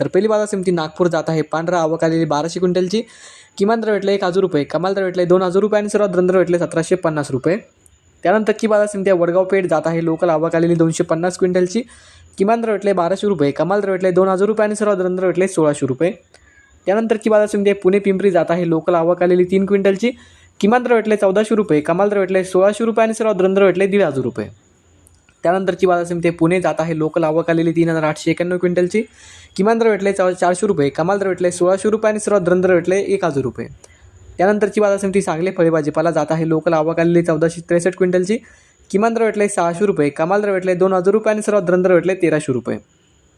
तर पहिली बाजार समिती नागपूर जात आहे. पांढरा आवक आलेली बाराशे क्विंटलची. किमान दर भेटलं एक हजार रुपये. कमाल दर भेटले दोन हजार रुपये आणि सर्वात दर भेटले सतराशे पन्नास रुपये. त्यानंतर की बाजार समिती वडगाव पेठ जात आहे. लोकल आवक आलेली दोनशे पन्नास क्विंटलची. किमान दर भेटले बाराशे रुपये. कमाल दर भेटले दोन हजार रुपये आणि सर्वात दर भेटले सोळाशे रुपये. त्यानंतर की बाजार समिती पुणे पिंपरी जात आहे. लोकल आवक आलेली तीन क्विंटलची. किमान दर भेटले चौदाशे रुपये. कमाल दर भेटले सोळाशे रुपये आणि सर्वात दर भेटले दीड हजार रुपये. त्यानंतरची बाजार समिती पुणे जात आहे. लोकल आवक आलेली तीन हजार आठशे एक्याण्णव क्विंटलची. किमान दर भेटले चौ चारशे रुपये. कमाल दर भेटले सोळाशे रुपये आणि सर्वात दर भेटले एक हजार रुपये. त्यानंतरची बाजार समिती सांगली फळे भाजीपाला जात आहे. लोकल आवक आलेली चौदाशे त्रेसष्ट क्विंटलची. किमान दर भेटले सहाशे रुपये. कमाल दर भेटले दोन हजार रुपये आणि सर्वात दर भेटले तेराशे रुपये.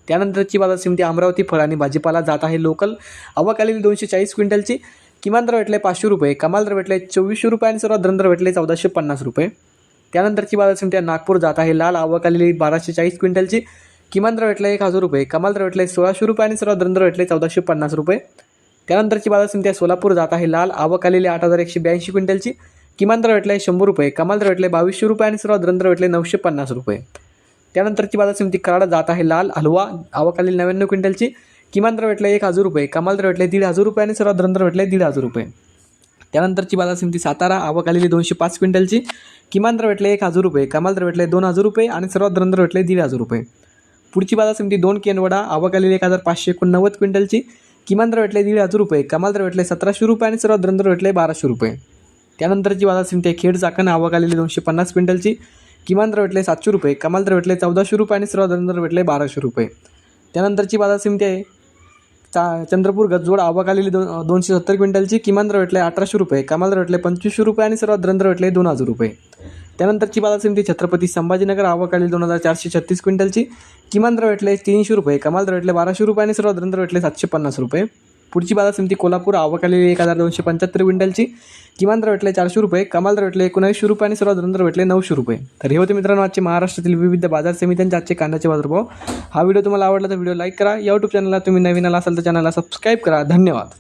त्यानंतरची बाजार समिती अमरावती फळ आणि भाजीपाला जात आहे. लोकल आवक आलेली दोनशे चाळीस क्विंटलची. किमान दर भेटले पाचशे रुपये. कमाल दर भेटले चोवीसशे रुपये आणि सर्वात दर भेटले चौदाशे पन्नास रुपये. त्यानंतरची बाजार समिती नागपूर जात आहे. लाल आवक आलेली बाराशे चाळीस क्विंटलची. किमान दर भेटला एक हजार रुपये. कमाल दर भेटले सोळाशे रुपये आणि सर्वात दर भेटले चौदाशे पन्नास रुपये. त्यानंतरची बाजार समिती सोलापूर जात आहे. लाल आवक आलेली आठ हजार एकशे ब्याऐंशी क्विंटलची. किमान दर भेटले शंभर रुपये. कमाल दर भेटले बावीसशे रुपये आणि सर्वात दर भेटले नऊशे पन्नास रुपये. त्यानंतरची बाजार समिती कराड जात आहे. लाल हलवा आवक आलेली नव्याण्णव क्विंटलची. किमान दर भेटला एक हजार रुपये. कमाल दर भेटले दीड हजार रुपये आणि सर्वात दर भेटले दीड हजार रुपये. त्यानंतरची बाजार समिती सातारा आवक आलेली दोनशे पाच क्विंटलची. किमान दर भेटले एक हजार रुपये कमाल दर भेटले दोन हजार रुपये आणि सर्वात दर भेटले दीड हजार रुपये. पुढची बाजार समिती दोन केनवडा आवक आलेली एक हजार पाचशे एकोणनव्वद क्विंटलची. किमान दर भेटले दीड हजार रुपये कमाल दर भेटले सतराशे रुपये आणि सर्वात दर भेटले बाराशे रुपये. त्यानंतरची बाजार समिती आहे खेड चाकण आवक आलेली दोनशे पन्नास क्विंटलची. किमान दर भेटले सातशे रुपये कमाल दर भेटले चौदाशे रुपये आणि सर्वात दर भेटले बाराशे रुपये. त्यानंतरची बाजार समिती आहे चा चंद्रपूर गजवड आवक आलेली दो दोनशे सत्तर क्विंटलची किमान दर भेटले अठराशे रुपये. कमाल दर भेटले पंचवीसशे रुपये आणि सर्वात दर भेटले दोन हजार रुपये. त्यानंतरची बाजार समिती छत्रपती संभाजीनगर आवक आलेली दोन हजार चारशे छत्तीस क्विंटलची. किमान दर भेटले तीनशे रुपये. कमाल दर भेटले बाराशे रुपये आणि सर्वात दर भेटले सातशे पन्नास रुपये. पुढची बाजार समिती कोल्हापूर आवक आलेली एक हजार दोनशे पंच्याहत्तर क्विंटलची किमान दर भेटले चारशे रुपये कमाल दर भेटले एकोणऐंशी रुपये आणि सर्वात दर भेटले नऊशे रुपये. तर हे होते मित्रांनो आजचे महाराष्ट्रातील विविध बाजार समित्यांच्या आजचे कांद्याचे बाजारभाव. हा व्हिडिओ तुम्हाला आवडला तर व्हिडिओ लाईक करा. या यूट्यूब चॅनलला तुम्ही नवीन आला असाल तर चॅनलला सबस्क्राईब करा. धन्यवाद.